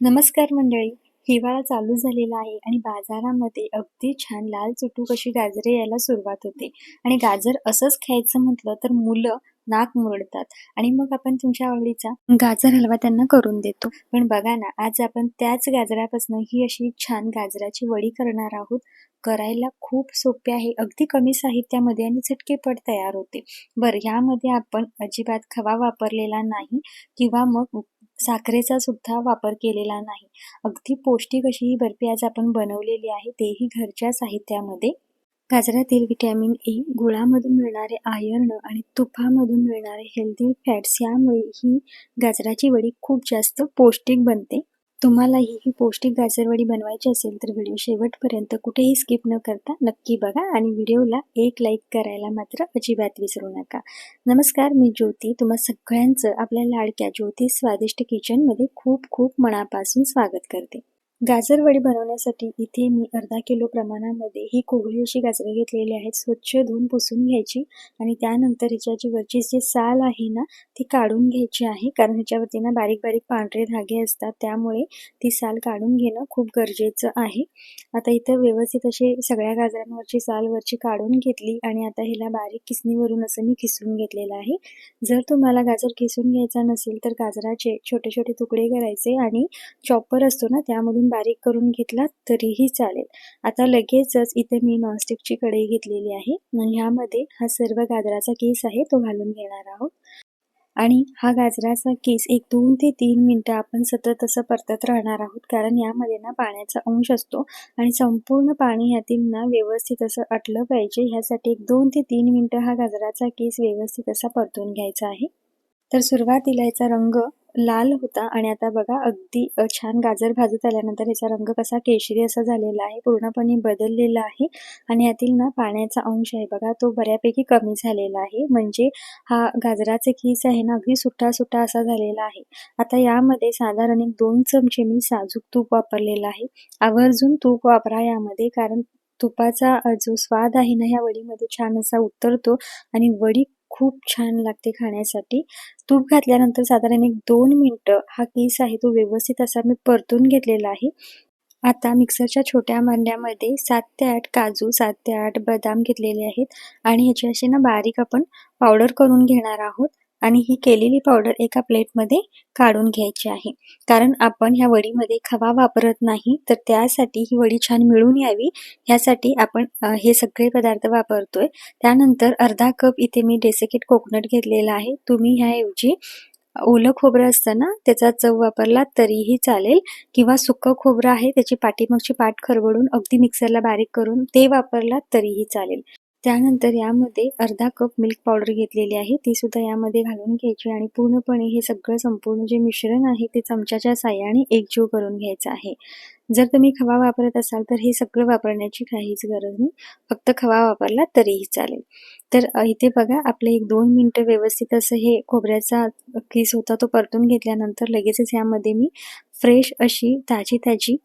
नमस्कार मंडळी. हिवाळा चालू झालेला आहे आणि बाजारामध्ये अगदी छान लाल चुटूक अशी गाजरे यायला सुरुवात होते. आणि गाजर असंच खायचं म्हटलं तर मुलं नाक मुरडतात. आणि मग आपण तुमच्या आवडीचा गाजर हलवा त्यांना करून देतो. पण बघा ना आज आपण त्याच गाजरापासून ही अशी छान गाजराची वडी करणार आहोत. करायला खूप सोपे आहे. अगदी कमी साहित्यामध्ये आणि झटकेपट तयार होते. बरं ह्यामध्ये आपण अजिबात खवा वापरलेला नाही किंवा मग साखरेचा सुद्धा वापर केलेला नाही. अगदी पौष्टिक अशी ही बर्फी आज आपण बनवलेली आहे तेही घरच्या साहित्यामध्ये. गाजरातील व्हिटॅमिन ए गुळामधून मिळणारे आयर्न आणि तुपामधून मिळणारे हेल्दी फॅट्स यामुळे ही गाजराची वडी खूप जास्त पौष्टिक बनते. तुम्हालाही ही पौष्टिक गाजरवडी बनवायची असेल तर व्हिडिओ शेवटपर्यंत कुठेही स्किप न करता नक्की बघा आणि व्हिडिओला एक लाईक करायला मात्र अजिबात विसरू नका. नमस्कार मी ज्योती. तुम्हा सगळ्यांचं आपल्या लाडक्या ज्योती स्वादिष्ट किचनमध्ये खूप खूप मनापासून स्वागत करते. गाजर वडी बनवण्यासाठी इथे मी अर्धा किलो प्रमाणामध्ये ही कोगळी अशी गाजरं घेतलेली आहेत. स्वच्छ धुवून पुसून घ्यायची आणि त्यानंतर ह्याच्याची वरची जी साल आहे ना ती काढून घ्यायची आहे. कारण ह्याच्यावरती ना बारीक बारीक पांढरे धागे असतात त्यामुळे ती साल काढून घेणं खूप गरजेचं आहे. आता इथं व्यवस्थित अशी सगळ्या गाजरांवरची साल वरची काढून घेतली आणि आता ह्याला बारीक किसणीवरून असं मी खिसून घेतलेलं आहे. जर तुम्हाला गाजर किसून घ्यायचा नसेल तर गाजराचे छोटे छोटे तुकडे करायचे आणि चॉपर असतो ना त्यामधून बारीक करून घेतला तरीही चालेल. आता लगेचच इथे मी नॉनस्टिकची कढई घेतलेली आहे ह्यामध्ये हा सर्व गाजराचा केस आहे तो घालून घेणार आहोत. आणि हा गाजराचा केस एक दोन ते तीन मिनटं आपण सतत असं परतत राहणार आहोत कारण यामध्ये ना पाण्याचा अंश असतो आणि संपूर्ण पाणी ह्यातील ना व्यवस्थित असं अटलं पाहिजे. ह्यासाठी एक दोन ते तीन मिनटं हा गाजराचा केस व्यवस्थित असा परतून घ्यायचा आहे. तर सुरुवातीला याचा रंग लाल होता आणि आता बघा अगदी छान गाजर भाजत आल्यानंतर याचा रंग कसा केशरी असा झालेला आहे पूर्णपणे बदललेला आहे आणि यातील ना पाण्याचा अंश आहे बघा तो बऱ्यापैकी कमी झालेला आहे. म्हणजे हा गाजराचे खीस आहे ना अगदी सुट्टा सुट्टा असा झालेला आहे. आता यामध्ये साधारण एक दोन चमचे मी साजूक तूप वापरलेला आहे. आवर्जून तूप वापरा यामध्ये कारण तुपाचा जो स्वाद आहे ना ह्या वडीमध्ये छान असा उतरतो आणि वडी खूप छान लागते खाण्यासाठी. तूप घातल्यानंतर साधारण एक दोन मिनटं हा केस आहे तो व्यवस्थित असा मी परतून घेतलेला आहे. आता मिक्सरच्या छोट्या मांड्यामध्ये सात ते आठ काजू सात ते आठ बदाम घेतलेले आहेत. आणि ह्याची अशी ना बारीक आपण पावडर करून घेणार आहोत. आणि ही केलेली पावडर एका प्लेटमध्ये काढून घ्यायची आहे. कारण आपण ह्या वडीमध्ये खवा वापरत नाही तर त्यासाठी ही वडी छान मिळून यावी. ह्यासाठी आपण हे सगळे पदार्थ वापरतोय. त्यानंतर अर्धा कप इथे मी डेसिकेट कोकोनट घेतलेला आहे. तुम्ही ह्याऐवजी ओलं खोबरं असतं ना त्याचा चव वापरला तरीही चालेल. किंवा सुकं खोबरं आहे त्याची पाठीमागची पाठ खरवडून अगदी मिक्सरला बारीक करून ते वापरला तरीही चालेल. त्यानंतर यामध्ये अर्धा कप मिल्क पावडर घेतलेली आहे. ती सुद्धा यामध्ये घालून घ्यायची आणि पूर्णपणे हे सगळं संपूर्ण जे मिश्रण आहे ते चमच्याच्या साह्याने एकजीव करून घ्यायचं आहे. जर तुम्ही खवा वापरत असाल तर हे सगळं वापरण्याची काहीच गरज नाही. फक्त खवा वापरला तरीही चालेल. तर इथे बघा आपले एक दोन मिनटं व्यवस्थित असं हे खोबऱ्याचा केस होता तो परतून घेतल्यानंतर लगेचच यामध्ये मी फ्रेश अशी ताजी ताजी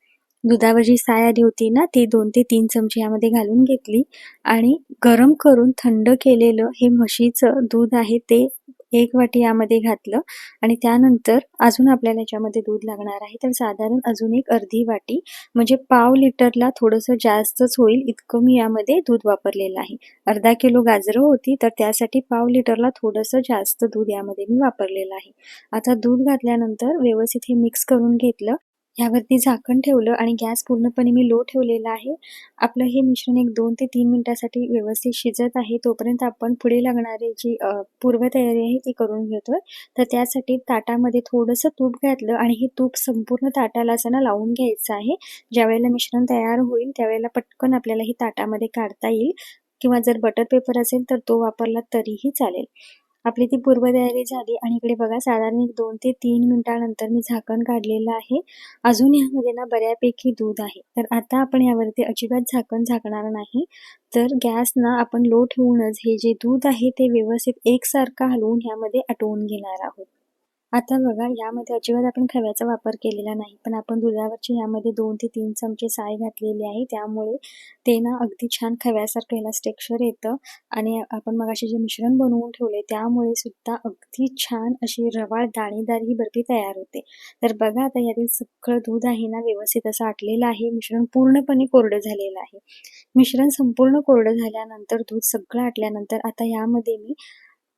दुधावरची साय आली होती ना ती दोन ते तीन चमचे यामध्ये घालून घेतली. आणि गरम करून थंड केलेलं हे म्हशीचं दूध आहे ते एक वाटी यामध्ये घातलं. आणि त्यानंतर अजून आपल्याला याच्यामध्ये दूध लागणार आहे. तर साधारण अजून एक अर्धी वाटी म्हणजे पाव लिटरला थोडंसं जास्तच होईल. इतकं मी यामध्ये दूध वापरलेलं आहे. अर्धा किलो गाजरं होती तर त्यासाठी पाव लिटरला थोडंसं जास्त दूध यामध्ये मी वापरलेलं आहे. आता दूध घातल्यानंतर व्यवस्थित हे मिक्स करून घेतलं. ह्यावरती झाकण ठेवलं आणि गॅस पूर्णपणे मी लो ठेवलेला आहे. आपलं हे मिश्रण एक दोन ते तीन मिनिटासाठी व्यवस्थित शिजत आहे. तोपर्यंत आपण पुढे लागणारी जी पूर्वतयारी आहे ती करून घेतोय. तर त्यासाठी ताटामध्ये थोडंसं तूप घातलं आणि हे तूप संपूर्ण ताटाला असं ना लावून घ्यायचं आहे. ज्यावेळेला मिश्रण तयार होईल त्यावेळेला पटकन आपल्याला ही ताटामध्ये काढता येईल. किंवा जर बटर पेपर असेल तर तो वापरला तरीही चालेल. आपली ती पूर्वतयारी झाली आणि इकडे बघा साधारण एक दोन ते तीन मिनिटानंतर मी झाकण काढलेलं आहे. अजून यामध्ये ना बऱ्यापैकी दूध आहे. तर आता आपण यावरती अजिबात झाकण झाकणार नाही. तर गॅस ना आपण लो ठेवूनच हे जे दूध आहे ते व्यवस्थित एकसारखं हलवून ह्यामध्ये आटवून घेणार आहोत. आता बघा यामध्ये अजिबात आपण खव्याचा वापर केलेला नाही. पण आपण दुधावरचे यामध्ये दोन ते तीन चमचे साय घातलेली आहे. त्यामुळे ते ना अगदी छान खव्यासारखं याला स्टेक्चर येतं. आणि आपण मग असे जे मिश्रण बनवून ठेवले त्यामुळे सुद्धा अगदी छान अशी रवाळ दाणेदार ही बर्फी तयार होते. तर बघा आता यातील सगळं दूध आहे ना व्यवस्थित असं आटलेलं आहे. मिश्रण पूर्णपणे कोरडं झालेलं आहे. मिश्रण संपूर्ण कोरडं झाल्यानंतर दूध सगळं आटल्यानंतर आता यामध्ये मी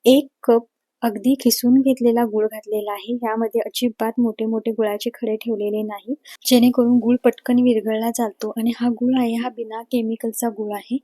एक कप अगदी खिसून घेतलेला गुळ घातलेला आहे. यामध्ये अजिबात मोठे मोठे गुळाचे खडे ठेवलेले नाही जेणेकरून गुळ पटकन विरघळला जातो आणि हा गुळ आहे हा बिना केमिकलचा गुळ आहे.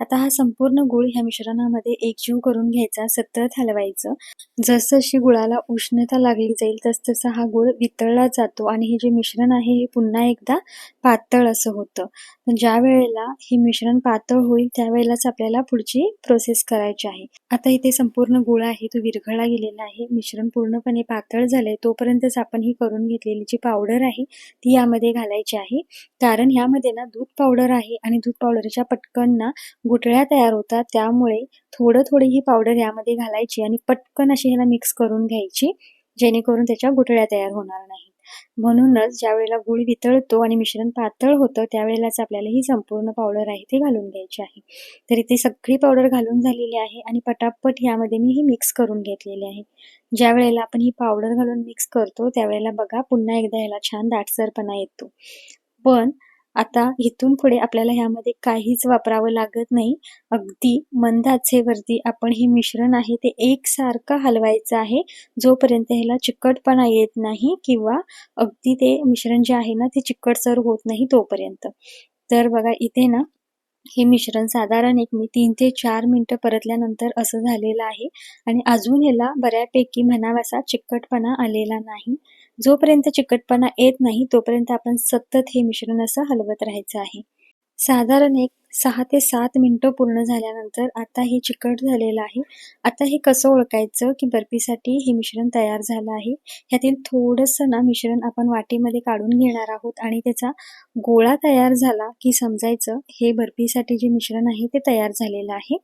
आता हा संपूर्ण गुळ ह्या मिश्रणामध्ये एकजीव करून घ्यायचा सतत हलवायचं. जसजशी गुळाला उष्णता लागली जाईल तसतसा हा गुळ वितळला जातो आणि हे जे मिश्रण आहे हे पुन्हा एकदा पातळ असं होतं. ज्या वेळेला हे मिश्रण पातळ होईल त्यावेळेलाच आपल्याला पुढची प्रोसेस करायची आहे. आता इथे संपूर्ण गुळ आहे तो विरघळला गेलेला आहे. मिश्रण पूर्णपणे पातळ झालंय तोपर्यंतच आपण ही करून घेतलेली जी पावडर आहे ती यामध्ये घालायची आहे. कारण ह्यामध्ये ना दूध पावडर आहे आणि दूध पावडरच्या पटकन ना गुठळ्या तयार होतात. त्यामुळे थोडं थोडी ही पावडर यामध्ये घालायची आणि पटकन अशी ह्याला मिक्स करून घ्यायची जेणेकरून त्याच्या गुठळ्या तयार होणार नाहीत. म्हणूनच ज्या वेळेला गुळ वितळतो आणि मिश्रण पातळ होतं त्यावेळेलाच आपल्याला ही संपूर्ण पावडर आहे ती घालून घ्यायची आहे. तर इथे सगळी पावडर घालून झालेली आहे आणि पटापट यामध्ये मी ही मिक्स करून घेतलेली आहे. ज्या वेळेला आपण ही पावडर घालून मिक्स करतो त्यावेळेला बघा पुन्हा एकदा ह्याला छान दाटसरपणा येतो. पण आता इथून पुढे आपल्याला ह्यामध्ये काहीच वापरावं लागत नाही. अगदी मंद आचेवरती आपण हे मिश्रण आहे ते एकसारखं हलवायचं आहे. जोपर्यंत ह्याला चिकटपणा येत नाही किंवा अगदी ते मिश्रण जे आहे ना ते चिकटसर होत नाही तोपर्यंत. तर बघा इथे ना हे मिश्रण साधारण एक मी तीन ते चार मिनटं परतल्यानंतर असं झालेलं आहे. आणि अजून ह्याला बऱ्यापैकी म्हणावासा चिकटपणा आलेला नाही. जोपर्यंत चिकटपणा येत नाही तोपर्यंत आपण सतत हे मिश्रण असं हलवत राहायचं आहे. साधारण एक सहा ते सात मिनटं पूर्ण झाल्यानंतर आता हे चिकट झालेलं आहे. आता हे कसं ओळखायचं की बर्फीसाठी हे मिश्रण तयार झालं आहे? ह्यातील थोडंसं ना मिश्रण आपण वाटीमध्ये काढून घेणार आहोत आणि त्याचा गोळा तयार झाला की समजायचं हे बर्फीसाठी जे मिश्रण आहे ते तयार झालेलं आहे.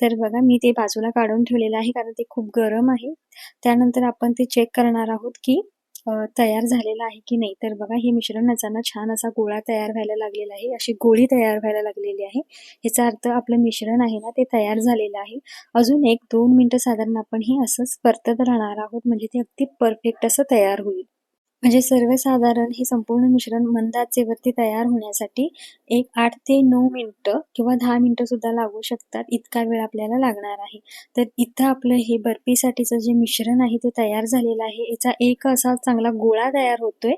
तर बघा मी ते बाजूला काढून ठेवलेलं आहे कारण ते खूप गरम आहे. त्यानंतर आपण ते चेक करणार आहोत की तयार झालेला आहे की नाही? तर बघा हे मिश्रण असताना छान असा गोळा तयार व्हायला लागलेला आहे. अशी गोळी तयार व्हायला लागलेली आहे. याचा अर्थ आपलं मिश्रण आहे ना ते तयार झालेलं आहे. अजून एक दोन मिनटं साधारण आपण हे असंच परतत राहणार आहोत. म्हणजे ते अगदी परफेक्ट असं तयार होईल. म्हणजे सर्वसाधारण हे संपूर्ण मिश्रण मंद आचेवरती तयार होण्यासाठी एक आठ ते नऊ मिनटं किंवा दहा मिनटं सुद्धा लागू शकतात. इतका वेळ आपल्याला लागणार आहे. तर इथं आपलं हे बर्फीसाठीचं जे मिश्रण आहे ते तयार झालेलं आहे. याचा एक असा चांगला गोळा तयार होतोय.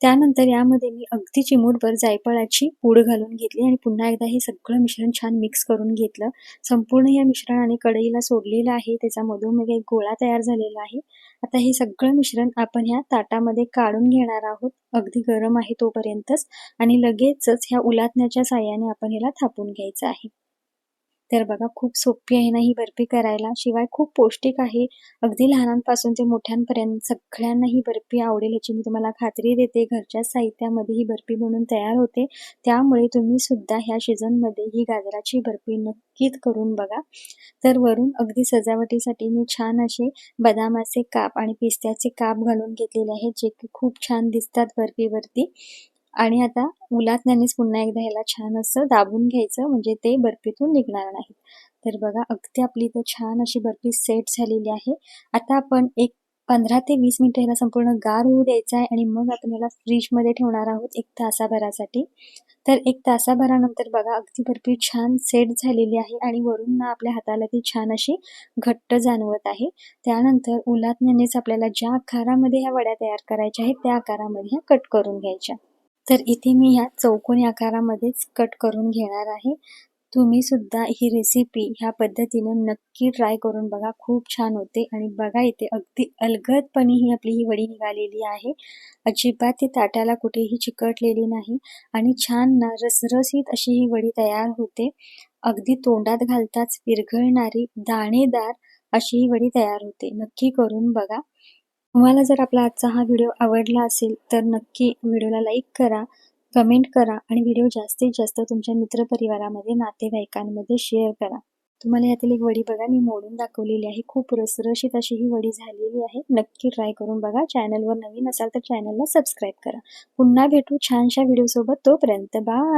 त्यानंतर यामध्ये मी अगदी चिमूटभर जायफळाची पूड घालून घेतली आणि पुन्हा एकदा हे सगळं मिश्रण छान मिक्स करून घेतलं. संपूर्ण या मिश्रणाने कढईला सोडलेलं आहे त्याचा मधोमध एक गोळा तयार झालेला आहे. आता हे सगळं मिश्रण आपण ह्या ताटामध्ये काढून घेणार आहोत. अगदी गरम आहे तोपर्यंतच आणि लगेचच ह्या उलातण्याच्या साह्याने आपण ह्याला थापून घ्यायचं आहे. तर बघा खूप सोपी आहे ना ही बर्फी करायला. शिवाय खूप पौष्टिक आहे. अगदी लहानांपासून ते मोठ्यांपर्यंत सगळ्यांना ही बर्फी आवडेल याची मी तुम्हाला खात्री देते. घरच्या साहित्यामध्ये ही बर्फी बनून तयार होते. त्यामुळे तुम्ही सुद्धा ह्या सीझनमध्ये ही गाजराची बर्फी नक्कीच करून बघा. तर वरून अगदी सजावटीसाठी मी छान असे बदामाचे काप आणि पिस्त्याचे काप घालून घेतलेले आहेत जे की खूप छान दिसतात बर्फीवरती. आणि आता उलातण्यानेच पुन्हा एकदा ह्याला छान असं दाबून घ्यायचं म्हणजे ते बर्फीतून निघणार नाही तर बघा अगदी आपली इथं छान अशी बर्फी सेट झालेली आहे. आता आपण एक पंधरा ते वीस मिनटं ह्याला संपूर्ण गार होऊ द्यायचं आहे आणि मग आपण ह्याला फ्रीजमध्ये ठेवणार आहोत एक तासाभरासाठी. तर एक तासाभरानंतर बघा अगदी बर्फी छान सेट झालेली आहे आणि वरून ना आपल्या हाताला ती छान अशी घट्ट जाणवत आहे. त्यानंतर उलातण्यानेच आपल्याला ज्या आकारामध्ये ह्या वड्या तयार करायच्या आहेत त्या आकारामध्ये ह्या कट करून घ्यायच्या. तर इथे मी ह्या चौकोनी आकारामध्येच कट करून घेणार आहे. तुम्ही सुद्धा ही रेसिपी ह्या पद्धतीनं नक्की ट्राय करून बघा. खूप छान होते आणि बघा इथे अगदी अलगदपणे ही आपली ही वडी निघालेली आहे. अजिबात ती ताट्याला कुठेही चिकटलेली नाही आणि छान ना रसरसीत अशी ही वडी तयार होते. अगदी तोंडात घालताच विरघळणारी दाणेदार अशी ही वडी तयार होते. नक्की करून बघा. तुम्हाला जर आपला आजचा हा व्हिडिओ आवडला असेल तर नक्की व्हिडिओला लाईक करा कमेंट करा आणि व्हिडिओ जास्तीत जास्त तुमच्या मित्रपरिवारामध्ये नातेवाईकांमध्ये शेअर करा. तुम्हाला यातील एक वडी बघा मी मोडून दाखवलेली आहे. खूप रसरशीत अशी ही वडी झालेली आहे. नक्की ट्राय करून बघा. चॅनलवर नवीन असाल तर चॅनलला सबस्क्राईब करा. पुन्हा भेटू छानशा व्हिडिओसोबत तोपर्यंत. बाय!